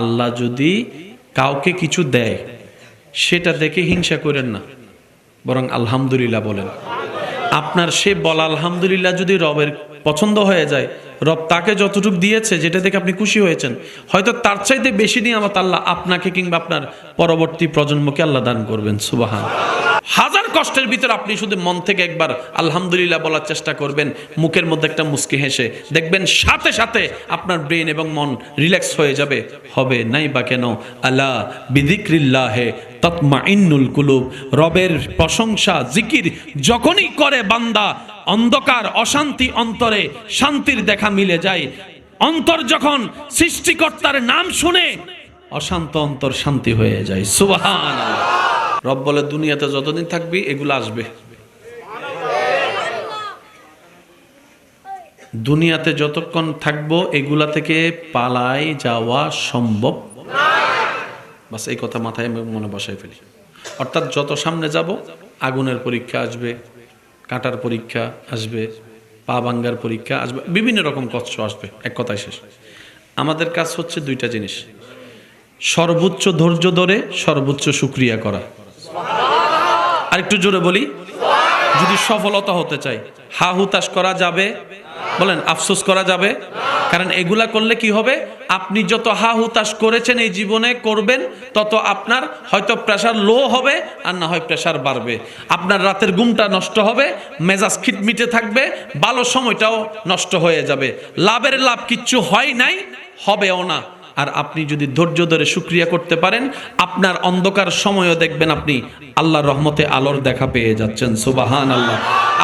আল্লাহ যদি কাউকে কিছু দেয়, সেটা দেখে হিংসা করেন না, বরং আলহামদুলিল্লাহ বলেন। আপনার সে বলা আলহামদুলিল্লাহ যদি রবের পছন্দ হয়ে যায়, রব তাকে যতটুকু দিয়েছে, যেটা দেখে আপনি খুশি হয়েছেন, হয়তো তার চাইতে বেশি নিয়ামত আল্লাহ আপনাকে কিংবা আপনার পরবর্তী প্রজন্মকে আল্লাহ দান করবেন, সুবাহান। হাজার কষ্টের ভিতরে আপনি শুধু মন থেকে একবার আলহামদুলিল্লাহ বলার চেষ্টা করবেন, মুখের মধ্যে একটা মুস্কি হেসে। দেখবেন সাথে সাথে আপনার ব্রেন এবং মন রিল্যাক্স হয়ে যাবে। হবে নাই বা কেন? আল্লাহ বিদিক্রিল্লাহে তৎমাইন্নুল কুলুব। রবের প্রশংসা, জিকির যখনই করে বান্দা, অন্ধকার, অশান্তি অন্তরে শান্তির দেখা মিলে যায়। অন্তর যখন সৃষ্টিকর্তার নাম শুনে, অশান্ত অন্তর শান্তি হয়ে যায়। সুবাহান রব বলে দুনিয়াতে যতদিন থাকবি, এগুলো আসবে। দুনিয়াতে যতক্ষণ থাকব, এগুলা থেকে পালাই যাওয়া সম্ভব। বাস এই কথা মাথায় মনে বসাই ফেলি। অর্থাৎ যত সামনে যাব, আগুনের পরীক্ষা আসবে, কাটার পরীক্ষা আসবে, পা ভাঙ্গার পরীক্ষা আসবে, বিভিন্ন রকম কষ্ট আসবে, এক কথায় শেষ। আমাদের কাজ হচ্ছে দুইটা জিনিস। সর্বোচ্চ ধৈর্য ধরে, সর্বোচ্চ সুক্রিয়া করা। আর একটু জোরে বলি। যদি সফলতা হতে চাই, হা হুতাশ করা যাবে? বলেন, আফসোস করা যাবে? কারণ এগুলা করলে কি হবে? আপনি যত হা হুতাশ করেছেন এই জীবনে, করবেন, তত আপনার হয়তো প্রেশার লো হবে আর না হয় প্রেশার বাড়বে। আপনার রাতের ঘুমটা নষ্ট হবে, মেজাজ খিটমিটে থাকবে, ভালো সময়টাও নষ্ট হয়ে যাবে। লাভের লাভ কিচ্ছু হয় নাই, হবেও না। আর আপনি যদি ধৈর্য ধরে সুক্রিয়া করতে পারেন, আপনার অন্ধকার সময়ও দেখবেন আপনি আল্লাহর রহমতে আলোর দেখা পেয়ে যাচ্ছেন। সুবাহান আল্লাহ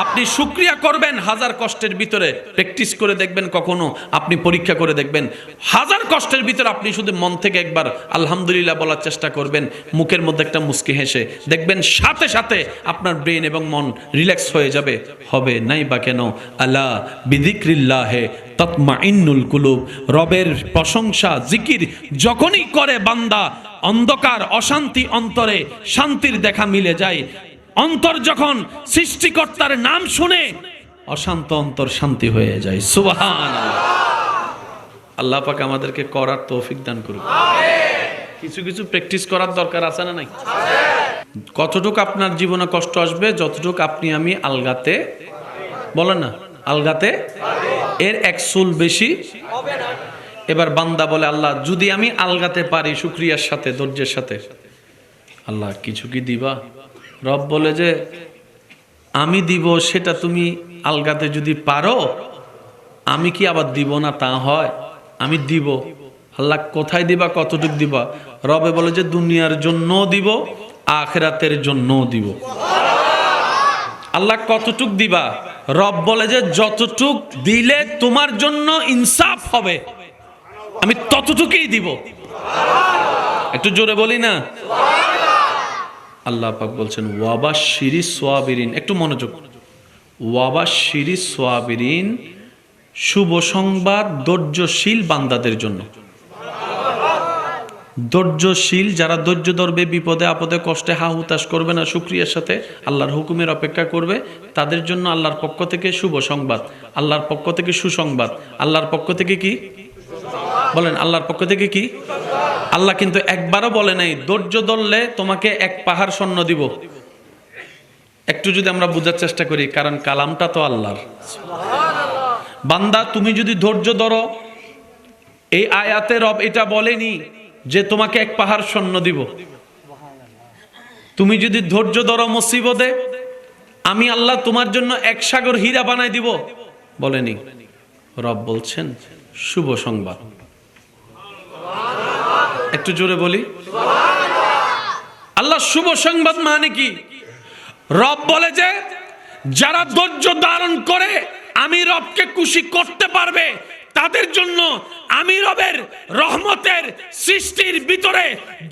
আপনি সুক্রিয়া করবেন হাজার কষ্টের ভিতরে। প্র্যাকটিস করে দেখবেন কখনো, আপনি পরীক্ষা করে দেখবেন। হাজার কষ্টের ভিতরে আপনি শুধু মন থেকে একবার আলহামদুলিল্লাহ বলার চেষ্টা করবেন। মুখের মধ্যে একটা মুস্কি হেসে দেখবেন সাথে সাথে আপনার ব্রেন এবং মন রিল্যাক্স হয়ে যাবে। হবে নাই বা কেন? আল্লাহ বিদিক্রিল্লাহে তৎমা ইন্নুল কুলুব রবের প্রশংসা জিকির যখনই করে বান্দা অন্ধকার অশান্তি অন্তরে শান্তির দেখা মিলে যায়। অন্তর যখন সৃষ্টিকর্তার নাম শুনে অশান্ত অন্তর শান্তি হয়ে যায়। সুবাহান আল্লাহ পাক আমাদেরকে করার তৌফিক দান করুক। কিছু কিছু প্র্যাকটিস করার দরকার আছে না নাই? কতটুক আপনার জীবনে কষ্ট আসবে যতটুক আপনি আমি আলগাতে বলেন না। আলগাতে? এর এক চুল বেশি। এবার বান্দা বলে, আল্লাহ, যদি আমি আলগাতে পারি শুক্রিয়ার সাথে, ধৈর্যের সাথে। আল্লাহ, কিছু কি দিবা? রব বলে যে, আমি দিব, সেটা তুমি আলগাতে যদি পারো, আমি কি আবার দিব না? তা হয়, আমি দিব। আল্লাহ, কোথায় দিবা? কতটুক দিবা? রবে বলে যে, দুনিয়ার জন্য দিব, আখেরাতের জন্য দিব। আল্লাহ, কতটুক দিবা? রব বলে যে যতটুক দিলে তোমার জন্য ইনসাফ হবে, আমি ততটুকুই দিব। একটু জোরে বলি না? আল্লাহ পাক বলছেন ওয়াবা শিরি সোয়াবিরিন। একটু মনোযোগ। ওয়াবা শিরি সোয়াবিরিন শুভ সংবাদ, ধৈর্যশীল বান্দাদের জন্য। ধৈর্যশীল, যারা ধৈর্য ধরবে বিপদে আপদে, কষ্টে হা হুতাশ করবে না, সুক্রিয়ার সাথে আল্লাহর হুকুমের অপেক্ষা করবে। তাদের জন্য আল্লাহর পক্ষ থেকে শুভ সংবাদ। আল্লাহর পক্ষ থেকে সুসংবাদ। আল্লাহর পক্ষ থেকে কি? বলেন, আল্লাহর পক্ষ থেকে কি? আল্লাহ কিন্তু একবারও বলে নাই, ধৈর্য ধরলে তোমাকে এক পাহাড় স্বর্ণ দিব। একটু যদি আমরা বোঝার চেষ্টা করি, কারণ কালামটা তো আল্লাহর। বান্দা, তুমি যদি ধৈর্য ধরো, এই আয়াতে রব এটা বলেনি। যে তোমাকে এক পাহাড় স্বর্ণ দিব। তুমি যদি ধৈর্য ধরো মুসিবতে, আমি আল্লাহ তোমার জন্য এক সাগর হীরা বানাই দিব। বলেনি। রব বলছেন, শুভ সংবাদ। একটু জোরে বলি। আল্লাহ শুভ সংবাদ মানে কি? রব বলে যে, যারা ধৈর্য ধারণ করে, আমি রবকে খুশি করতে পারবে তাদের জন্য আমি রবের রহমতের সৃষ্টির ভিতরে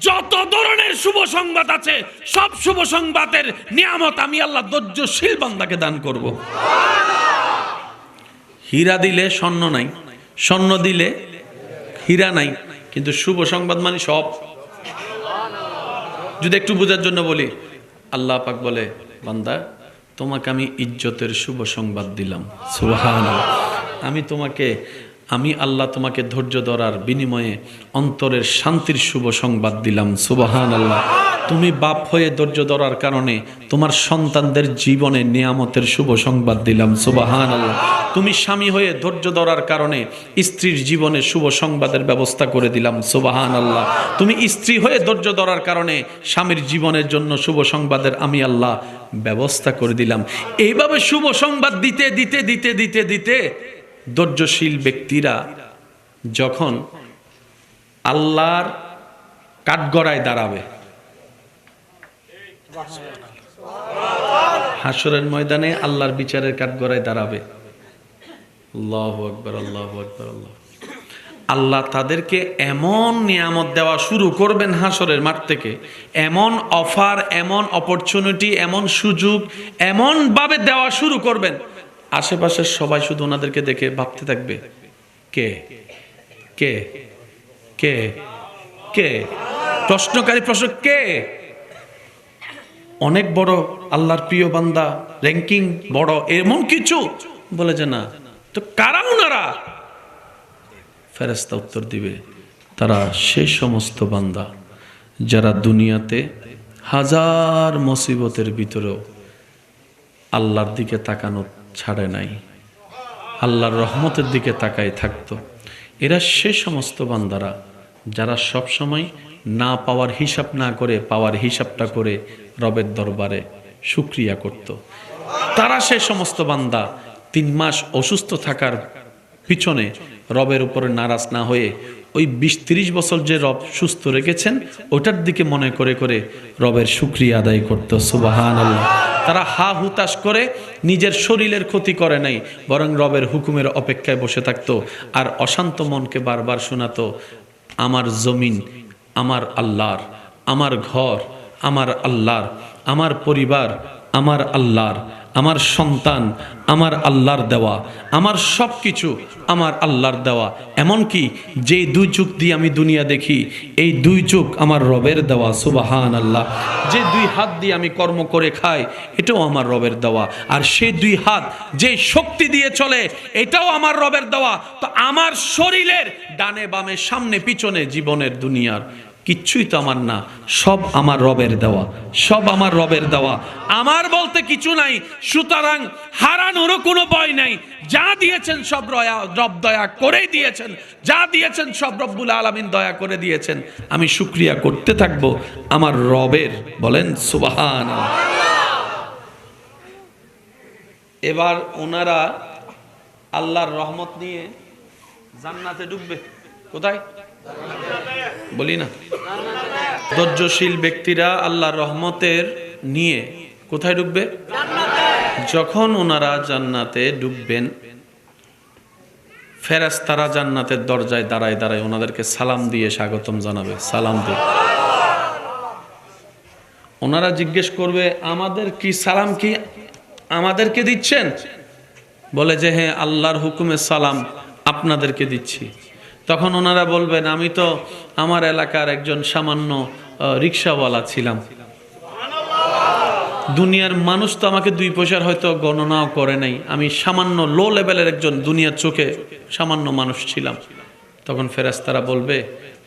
যত ধরনের শুভ সংবাদ আছে, সব শুভ সংবাদের নিয়ামত আমি আল্লাহ ধৈর্যশীল বান্দাকে দান করব। হীরা দিলে স্বর্ণ নাই, স্বর্ণ দিলে হীরা নাই, কিন্তু শুভ সংবাদ মানে সব। যদি একটু বোঝার জন্য বলি, আল্লাহ পাক বলে, বান্দা, তোমাকে আমি ইজ্জতের শুভ সংবাদ দিলাম। আমি তোমাকে আমি আল্লাহ তোমাকে ধৈর্য ধরার বিনিময়ে অন্তরের শান্তির শুভ সংবাদ দিলাম। সুবাহান আল্লাহ তুমি বাপ হয়ে ধৈর্য ধরার কারণে তোমার সন্তানদের জীবনে নিয়ামতের শুভ সংবাদ দিলাম। সুবাহান আল্লাহ তুমি স্বামী হয়ে ধৈর্য ধরার কারণে স্ত্রীর জীবনে শুভ সংবাদের ব্যবস্থা করে দিলাম। সুবাহান আল্লাহ তুমি স্ত্রী হয়ে ধৈর্য ধরার কারণে স্বামীর জীবনের জন্য শুভ সংবাদের আমি আল্লাহ ব্যবস্থা করে দিলাম। এইভাবে শুভ সংবাদ দিতে দিতে দিতে দিতে দিতে ধৈর্যশীল ব্যক্তিরা যখন আল্লাহর কাঠগড়ায় দাঁড়াবে। হাসরের ময়দানে আল্লাহর বিচারের কাঠগড়ায় দাঁড়াবে। আল্লাহ আল্লাহ তাদেরকে এমন নিয়ামত দেওয়া শুরু করবেন হাসরের মাঠ থেকে। এমন অফার, এমন অপরচুনিটি, এমন সুযোগ, এমনভাবে দেওয়া শুরু করবেন। আশেপাশের সবাই শুধু ওনাদেরকে দেখে ভাবতে থাকবে। কে? কে? কে? কে? প্রশ্নকারী প্রশ্ন, কে? অনেক বড় আল্লাহর প্রিয় বান্দা র্যাঙ্কিং বড়, এমন কিছু বলে যে না। তো কারা ওনারা ফেরেস্তা উত্তর দিবে, তারা সেই সমস্ত বান্দা যারা দুনিয়াতে হাজার মুসিবতের ভিতরেও আল্লাহর দিকে তাকানো ছাড়ে নাই আল্লাহর রহমতের দিকে তাকাই থাকতো এরা সে সমস্ত বান্দারা যারা সব সময় না পাওয়ার হিসাব না করে পাওয়ার হিসাবটা করে রবের দরবারে সুক্রিয়া করত। তারা সে সমস্ত বান্দা তিন মাস অসুস্থ থাকার পিছনে রবের উপরে নারাজ না হয়ে ওই বিশ তিরিশ বছর যে রব সুস্থ রেখেছেন ওটার দিকে মনে করে করে রবের শুক্রিয়া আদায় করতো। সুবাহান আল্লাহ তারা হা হুতাশ করে নিজের শরীরের ক্ষতি করে নাই, বরং রবের হুকুমের অপেক্ষায় বসে থাকতো আর অশান্ত মনকে বারবার শোনাতো, আমার জমিন, আমার আল্লাহর, আমার ঘর, আমার আল্লাহর, আমার পরিবার, আমার আল্লাহর আমার সন্তান, আমার আল্লাহর দেওয়া, আমার সব কিছু আমার আল্লাহর দেওয়া। এমনকি যেই দুই চোখ দিয়ে আমি দুনিয়া দেখি, এই দুই চোখ আমার রবের দেওয়া সুবাহান আল্লাহ যে দুই হাত দিয়ে আমি কর্ম করে খাই, এটাও আমার রবের দেওয়া। আর সেই দুই হাত যে শক্তি দিয়ে চলে, এটাও আমার রবের দেওয়া। তো আমার শরীরের ডানে বামে, সামনে, পিছনে জীবনের দুনিয়ার কিচ্ছুই তো আমার না সব আমার রবের দেওয়া, সব আমার রবের দেওয়া। আমার বলতে কিছু নাই, সুতরাং হারানোরও কোনো ভয় নাই। যা দিয়েছেন সব রয়া, রব দয়া করেই দিয়েছেন। যা দিয়েছেন সব রব্বুল আলমিন দয়া করে দিয়েছেন। আমি শুক্রিয়া করতে থাকব আমার রবের, বলেন সুবাহান এবার ওনারা আল্লাহর রহমত নিয়ে জান্নাতে ডুববে। কোথায়? বলি না। ধৈর্যশীল ব্যক্তিরা আল্লাহর রহমতের নিয়ে কোথায় ডুববে? যখন ওনারা জান্নাতে ডুববেন ফেরাস্তারা জান্নাতের দরজায় দাঁড়ায় দাঁড়ায় ওনাদেরকে সালাম দিয়ে স্বাগতম জানাবে। সালাম দিয়ে। ওনারা জিজ্ঞেস করবে, আমাদের কি সালাম কি, আমাদেরকে দিচ্ছেন? বলে যে হ্যাঁ আল্লাহর হুকুমে সালাম আপনাদেরকে দিচ্ছি। তখন ওনারা বলবেন, আমি তো আমার এলাকার একজন সামান্য রিক্সাওয়ালা ছিলাম। দুনিয়ার মানুষ তো আমাকে দুই পয়সার হয়তো গণনাও করে নাই। আমি সামান্য লো লেভেলের একজন দুনিয়ার চোখে সামান্য মানুষ ছিলাম। তখন ফেরাস্তারা বলবে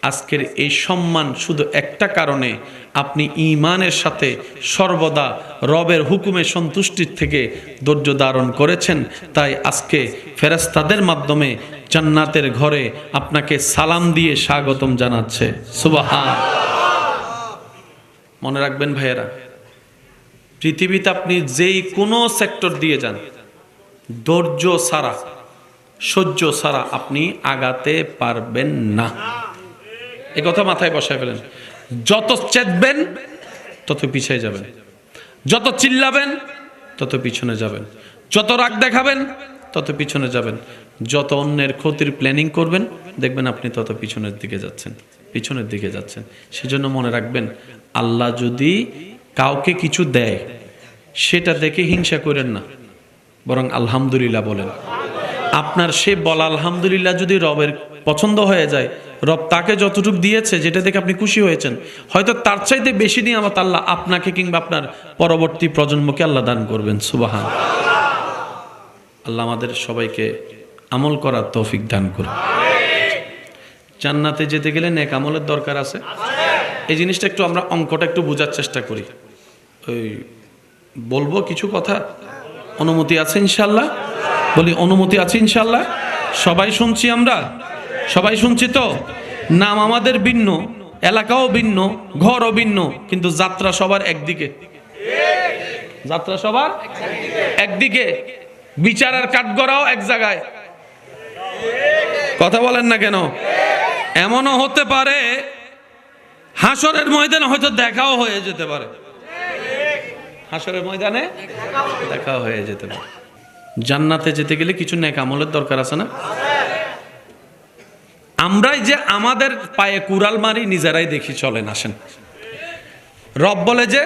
আজকের এই সম্মান শুধু একটা কারণে আপনি ইমানের সাথে সর্বদা রবের হুকুমে সন্তুষ্টির থেকে ধৈর্য ধারণ করেছেন। তাই আজকে ফেরাস্তাদের মাধ্যমে জান্নাতের ঘরে আপনাকে সালাম দিয়ে স্বাগতম জানাচ্ছে। সুবাহা মনে রাখবেন ভাইয়েরা, পৃথিবীতে আপনি যেই কোনো সেক্টর দিয়ে যান, ধৈর্য সারা সহ্য ছাড়া আপনি আগাতে পারবেন না। এ কথা মাথায় বসায় ফেলেন। যত চেতবেন, তত পিছিয়ে যাবেন। যত চিল্লাবেন, তত পিছনে যাবেন। যত রাগ দেখাবেন, তত পিছনে যাবেন। যত অন্যের ক্ষতির প্ল্যানিং করবেন, দেখবেন আপনি তত পিছনের দিকে যাচ্ছেন, পিছনের দিকে যাচ্ছেন। সেজন্য মনে রাখবেন, আল্লাহ যদি কাউকে কিছু দেয়, সেটা দেখে হিংসা করেন না, বরং আলহামদুলিল্লাহ বলেন। আপনার সে বলা আলহামদুলিল্লাহ যদি রবের পছন্দ হয়ে যায় রব তাকে যতটুকু দিয়েছে, যেটা দেখে আপনি খুশি হয়েছেন, হয়তো তার চাইতে বেশি নিয়ে আমার আল্লাহ আপনাকে কিংবা আপনার পরবর্তী প্রজন্মকে আল্লাহ দান করবেন, সুবাহান। আল্লাহ আমাদের সবাইকে আমল করার তৌফিক দান করুন। জান্নাতে যেতে গেলে নেক আমলের দরকার আছে। এই জিনিসটা একটু আমরা অঙ্কটা একটু বোঝার চেষ্টা করি। ওই বলব কিছু কথা? অনুমতি আছে ইনশাল্লাহ বলি, অনুমতি আছে ইনশাল্লাহ সবাই শুনছি আমরা? সবাই শুনছি তো? নাম আমাদের ভিন্ন, এলাকাও ভিন্ন, ঘরও ভিন্ন, কিন্তু যাত্রা সবার একদিকে। যাত্রা সবার একদিকে। বিচার আর কাঠগড়াও এক জায়গায়। কথা বলেন না কেন? এমনও হতে পারে, হাসরের ময়দানে হয়তো দেখাও হয়ে যেতে পারে। হাসরের ময়দানে দেখাও হয়ে যেতে পারে। জান্নাতে যেতে গেলে কিছু নেক আমলের দরকার আছে না? আমরাই যে আমাদের পায়ে কুড়াল মারি, নিজেরাই দেখি চলেন আসেন। রব বলে যে,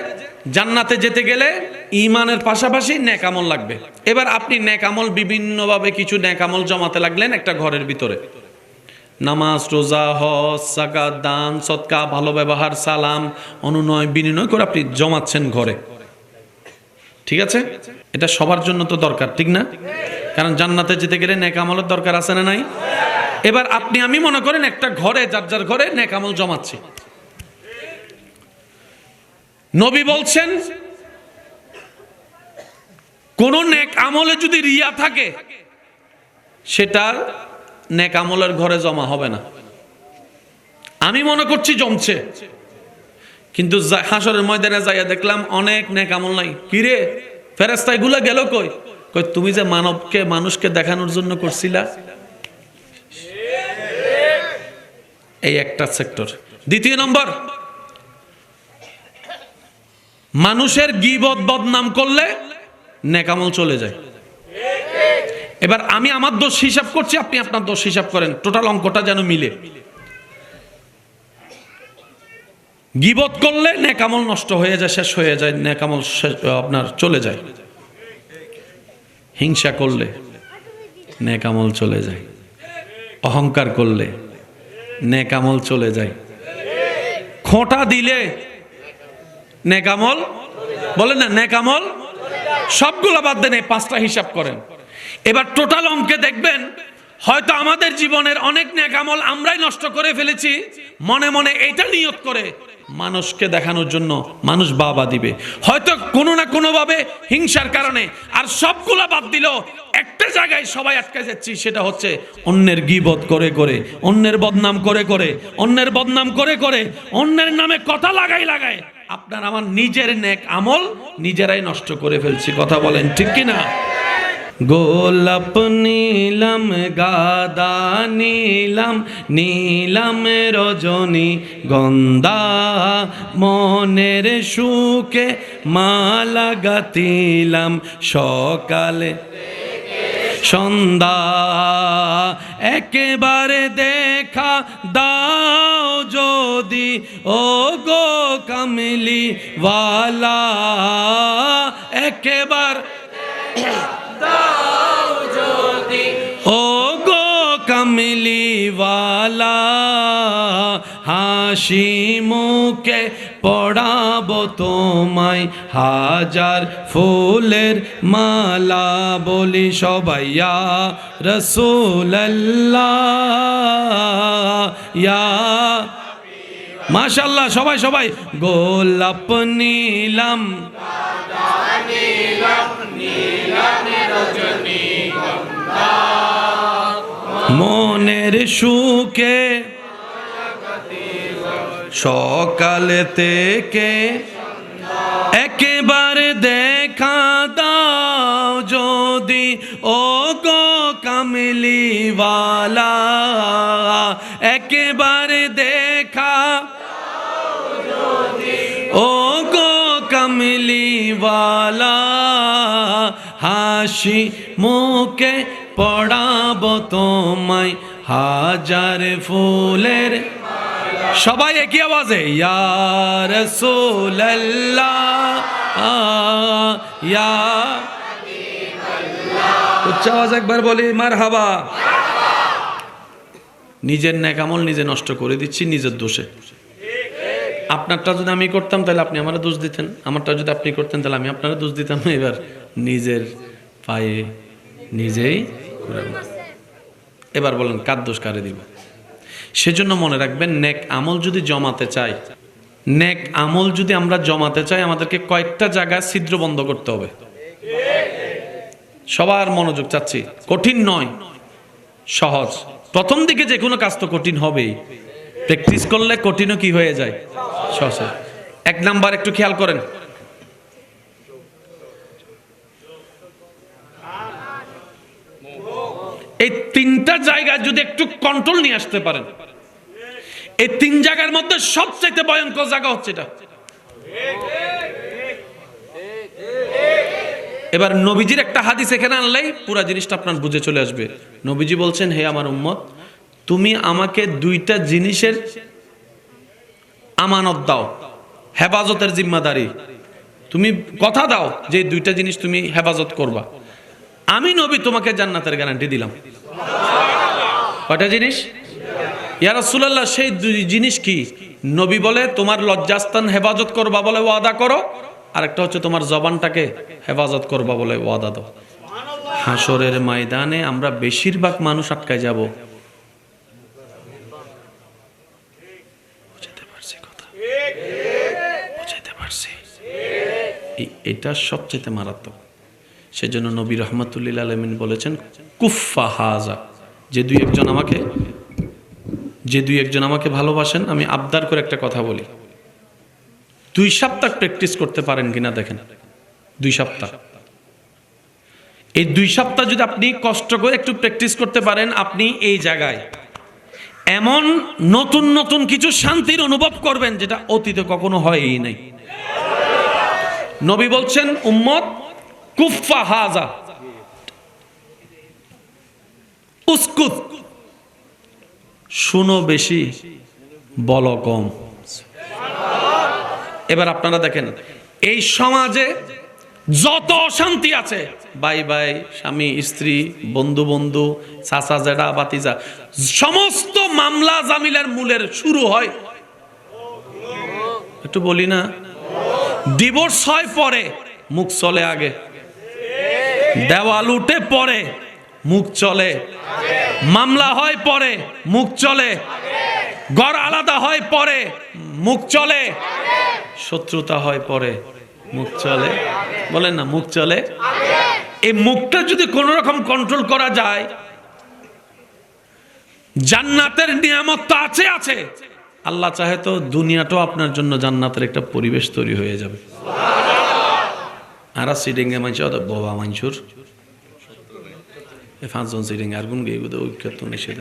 জান্নাতে যেতে গেলে ইমানের পাশাপাশি নেকামল লাগবে। এবার আপনি নেকামল বিভিন্নভাবে কিছু নেকামল জমাতে লাগলেন একটা ঘরের ভিতরে। নামাজ, রোজা, হজ সাকাত দান, সৎকা, ভালো ব্যবহার, সালাম, অনুনয় বিনিময় করে আপনি জমাচ্ছেন ঘরে। ঠিক আছে? এটা সবার জন্য তো দরকার, ঠিক না? কারণ জান্নাতে যেতে গেলে নেকামলের দরকার আছে না নাই? এবার আপনি, আমি মনে করেন একটা ঘরে, যার যার ঘরে নেকামল জমাচ্ছি। নবী বলছেন, কোন নেক আমলে যদি রিয়া থাকে, সেটার নেক আমলের ঘরে জমা হবে না। আমি মনে করছি জমছে। কিন্তু হাসরের ময়দানে যাইয়া দেখলাম অনেক নেক আমল নাই। কিরে ফেরেস্তাই গুলা গেল কই? কই, তুমি যে মানবকে, মানুষকে দেখানোর জন্য করছিলা? এই একটা সেক্টর। দ্বিতীয় নম্বর, মানুষের গিবত বদনাম করলে নেকামল চলে যায়। এবার আমি আমার দোষ হিসাব করছি, আপনি আপনার দোষ হিসাব করেন, টোটাল অঙ্কটা যেন মিলে। গিবত করলে নেকামল নষ্ট হয়ে যায়, শেষ হয়ে যায়, নেকামল আপনার চলে যায়। হিংসা করলে নেকামল চলে যায়। অহংকার করলে নেকামল চলে যায়। খোঁটা দিলে নেকামল বলেন না, নেকামল? সবগুলো বাদ দেন, এই পাঁচটা হিসাব করেন। এবার টোটাল অঙ্কে দেখবেন, হয়তো আমাদের জীবনের অনেক নেকামল আমরাই নষ্ট করে ফেলেছি মনে মনে এটা নিয়ত করে মানুষকে দেখানোর জন্য মানুষ বাবা দিবে। হয়তো কোনো না কোনো ভাবে হিংসার কারণে, আর সবগুলা বাদ দিল, একটা জায়গায় সবাই আটকে যাচ্ছি, সেটা হচ্ছে অন্যের গিবত করে করে, অন্যের বদনাম করে করে, অন্যের বদনাম করে করে, অন্যের নামে কথা লাগাই লাগায় আপনার আমার নিজের নেক আমল নিজেরাই নষ্ট করে ফেলছি, কথা বলেন ঠিক কি না গোলাপ নীলম, গাদা নীলম নীলম রজনী, গন্ধা মনের সুখে মালা গাতিলাম সকালে। সন্ধ্যা একেবারে দেখা দাও যদি ও গো কামলি ওয়ালা একেবার হাসি মুখে পড়াবো তোমায় হাজার ফুলের মালা বলি সবাইয়া রসুল্লাহ মাশাল্লাহ সবাই সবাই গোলাপ নীলাম মনের সুখে সকালে থেকে একেবারে দেখা দাও যদি ও গো কামলিওয়ালা, একেবারে দেখা ও গো কমলিওয়ালা, হাসি মুখে পড়াব তোমায় হাজার ফুলের। সবাই একই আওয়াজে ইয়ার ইয়া উচ্চ আওয়াজ একবার বলি মার হাবা নিজের ন্যাকামল নিজে নষ্ট করে দিচ্ছি, নিজের দোষে। আপনারটা যদি আমি করতাম, তাহলে আপনি আমার দোষ দিতেন। আমারটা যদি আপনি করতেন, তাহলে আমি আপনারা দোষ দিতাম। এবার নিজের পায়ে নিজেই। এবার বলেন, কার দোষ কারে দিব? সেজন্য মনে রাখবেন, নেক আমল যদি জমাতে চাই, নেক আমল যদি আমরা জমাতে চাই, আমাদেরকে কয়েকটা জায়গায় ছিদ্র বন্ধ করতে হবে। সবার মনোযোগ চাচ্ছি, কঠিন নয়, সহজ। প্রথম দিকে যে কোনো কাজ তো কঠিন হবেই। প্র্যাকটিস করলে কঠিনও কি হয়ে যায়? সহজ। এক নাম্বার একটু খেয়াল করেন। এই তিনটা জায়গায় যদি একটু কন্ট্রোল নিয়ে আসতে পারেন। এই তিন জায়গার মধ্যে সবচেয়ে ভয়ঙ্কর জায়গা হচ্ছে এটা। এবার নবীজির একটা হাদিস এখানে আনলেই পুরো জিনিসটা আপনার বুঝে চলে আসবে। নবীজি বলছেন, হে আমার উম্মত, তুমি আমাকে দুইটা জিনিসের আমানত দাও, হেফাজতের জিম্মাদারি। তুমি কথা দাও যে দুইটা জিনিস তুমি হেফাজত করবা। আমি নবী, তোমাকে জান্নাতের গ্যারান্টি দিলাম। কটা জিনিস? ইয়া রাসূলুল্লাহ, সেই দুই জিনিস কি? নবী বলে, তোমার লজ্জাস্থান হেফাজত করবা বলে ওয়াদা করো, আরেকটা হচ্ছে তোমার জবানটাকে হেফাজত করবা বলে ওয়াদা দাও। হাসরের ময়দানে আমরা বেশিরভাগ মানুষ আটকায় যাব। কথা? এটা সবচেয়ে মারাত্মক। সেজন্য নবী রহমতুল্লিল আলমিন বলেছেন কুফা হাজা, যে দুই একজন আমাকে, যে দুই একজন আমাকে ভালোবাসেন, আমি আবদার করে একটা কথা বলি। দুই সপ্তাহ প্র্যাকটিস করতে পারেন কিনা দেখেন। দুই সপ্তাহ। এই দুই সপ্তাহ যদি আপনি কষ্ট করে একটু প্র্যাকটিস করতে পারেন, আপনি এই জায়গায় এমন নতুন নতুন কিছু শান্তির অনুভব করবেন, যেটা অতীতে কখনো হয়ই নাই। নবী বলছেন, উম্মত কুফা হাজা। উস্কুত। শুনো বেশি, বল কম। এবার আপনারা দেখেন, এই সমাজে যত অশান্তি আছে, ভাই ভাই, স্বামী, স্ত্রী, বন্ধু বন্ধু, চাচা জেডা বাতিজা সমস্ত মামলা জামিলের মূলের শুরু হয়। একটু বলি না? ডিভোর্স হয় পরে, মুখ চলে আগে। দেওয়াল উঠে পরে মুখ চলে। মামলা হয় পরে মুখ চলে। ঘর আলাদা হয় পরে মুখ চলে। শত্রুতা হয় পরে মুখ চলে। বলেন না, মুখ চলে। এই মুখটা যদি কোন রকম কন্ট্রোল করা যায়, জান্নাতের নিয়ামত তো আছে আছে। আল্লাহ চাহে তো দুনিয়াটাও আপনার জন্য জান্নাতের একটা পরিবেশ তৈরি হয়ে যাবে। আর সিডিংয়ে মানছে অত বাবা মানছুর পাঁচজন সিডিং আর গুণ গিয়ে ঐক্যত নিষেধ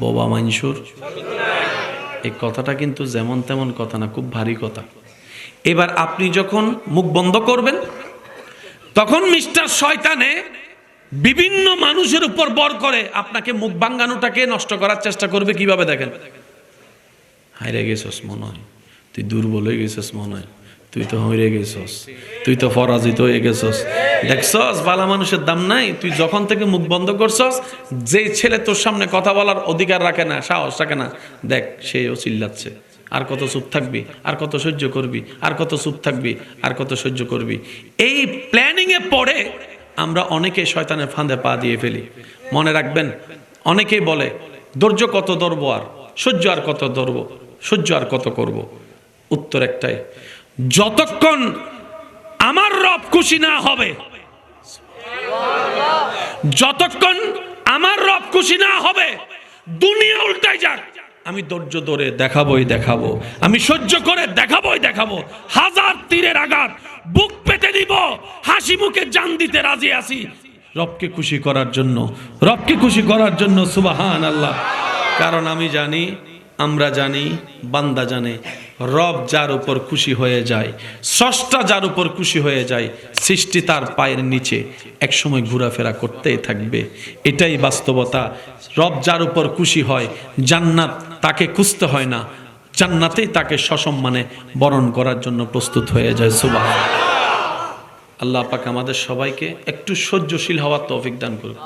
বাবা মানসুর এই কথাটা কিন্তু যেমন তেমন কথা না খুব ভারী কথা এবার আপনি যখন মুখ বন্ধ করবেন তখন মিস্টার শয়তানে বিভিন্ন মানুষের উপর বর করে আপনাকে মুখ বাঙ্গানোটাকে নষ্ট করার চেষ্টা করবে কীভাবে দেখেন হাইরে গেছস মনে হয় তুই দুর্বল হয়ে গেছিস মনে হয় তুই তো হইরে গেছস, তুই তো পরাজিত হয়ে গেছস। দেখছস, বালা মানুষের দাম নাই? তুই যখন থেকে মুখ বন্ধ করছস যে ছেলে তোর সামনে কথা বলার অধিকার রাখে না, সাহস রাখে না, দেখ সেও চিল্লাচ্ছে। আর কত চুপ থাকবি, আর কত সহ্য করবি, আর কত চুপ থাকবি, আর কত সহ্য করবি। এই প্ল্যানিং এ পড়ে আমরা অনেকে শয়তানের ফাঁদে পা দিয়ে ফেলি। মনে রাখবেন, অনেকেই বলে, ধৈর্য কত ধরবো আর, সহ্য আর কত ধরবো, সহ্য আর কত করব? উত্তর একটাই যতক্ষণ আমার রব খুশি না হবে, যতক্ষণ আমার রব খুশি না হবে, দুনিয়া উল্টাই যাক। আমি ধৈর্য ধরে দেখাবোই দেখাবো, আমি সহ্য করে দেখাবোই দেখাবো, হাজার তীরের আঘাত, বুক পেতে দিব, হাসি মুখে জান দিতে রাজি আছি। রবকে খুশি করার জন্য, রবকে খুশি করার জন্য সুবাহান আল্লাহ কারণ আমি জানি, আমরা জানি, বান্দা জানে। রব যার উপর খুশি হয়ে যায়, স্রষ্টা যার উপর খুশি হয়ে যায়, সৃষ্টি তার পায়ের নিচে একসময় ঘোরাফেরা করতেই থাকবে। এটাই বাস্তবতা। রব যার উপর খুশি হয়, জান্নাত তাকে খুঁজতে হয় না, জান্নাতেই তাকে সসম্মানে বরণ করার জন্য প্রস্তুত হয়ে যায়। সুবাহ আল্লাহ পাক আমাদের সবাইকে একটু সহ্যশীল হওয়ার তৌফিক দান করুন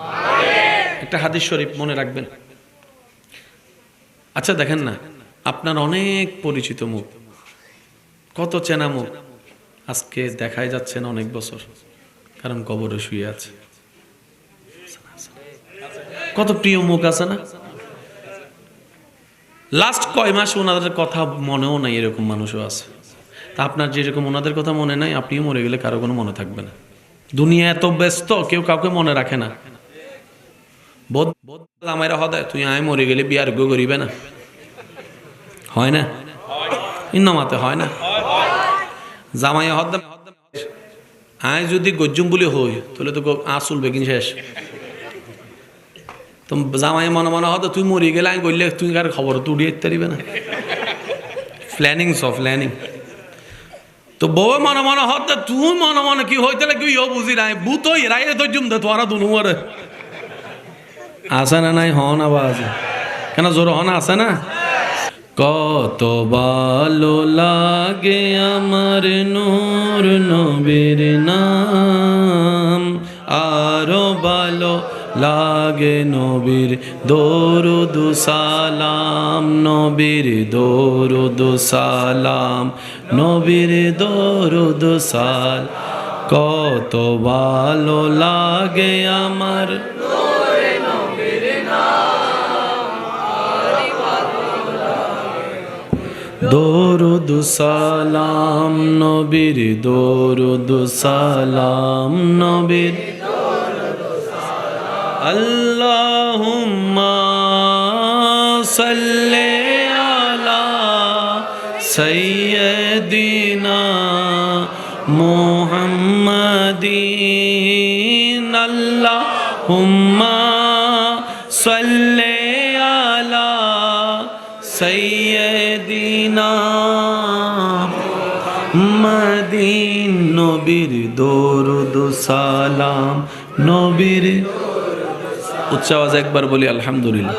একটা হাদিস শরীফ মনে রাখবেন। আচ্ছা দেখেন না। আপনার অনেক পরিচিত মুখ কত চেনা মুখ আজকে দেখাই যাচ্ছে না অনেক বছর কারণ কবরে শুয়ে আছে কত প্রিয় মুখ আছে না লাস্ট কয় মাস ওনাদের কথা মনেও নাই এরকম মানুষও আছে তা আপনার যেরকম ওনাদের কথা মনে নাই আপনিও মরে গেলে কারও কোনো মনে থাকবে না দুনিয়া এত ব্যস্ত কেউ কাউকে মনে রাখে না বোধ বোধ আমায় হদায় তুই আয় মরে গেলে বিয়ার গো করিবে না হয় না? ইন্নামাতে হয় না? জামাই হদ্দা আয় যদি গজ্জুম বলে হই, তাহলে তো আসুল বেগিন শেষ। তো জামাই মনে মনে হতো তুই মরি গেলে আমি গড়লে তুই কার খবর তো উড়িয়ে পারিবে না। প্ল্যানিং সব প্ল্যানিং তো বউ মনে মনে হতো তুই মনে মনে কি হইতে কি ইও বুঝি নাই। বুত রাইয়ে তো জুম দে তোরা দুনু মরে। আছে না নাই, হন আবার আছে কেন জোর হন আছে না? কত ভালো লাগে আমার নূর নবীর নাম। আরও ভালো লাগে নবীর দরুদ সালাম, নবীর দরুদ সালাম, নবীর দরুদ সাল কত ভালো লাগে আমার দরুদ সালাম নবীর দরুদ সালাম নবীর আল্লাহুম্মা সাল্লি আলা সাইয়্যিদিনা মুহাম্মাদিন আল্লাহুম্মা নবীর দরুদ সালাম নবীর উচ্চ আওয়াজ একবার বলি আলহামদুলিল্লাহ।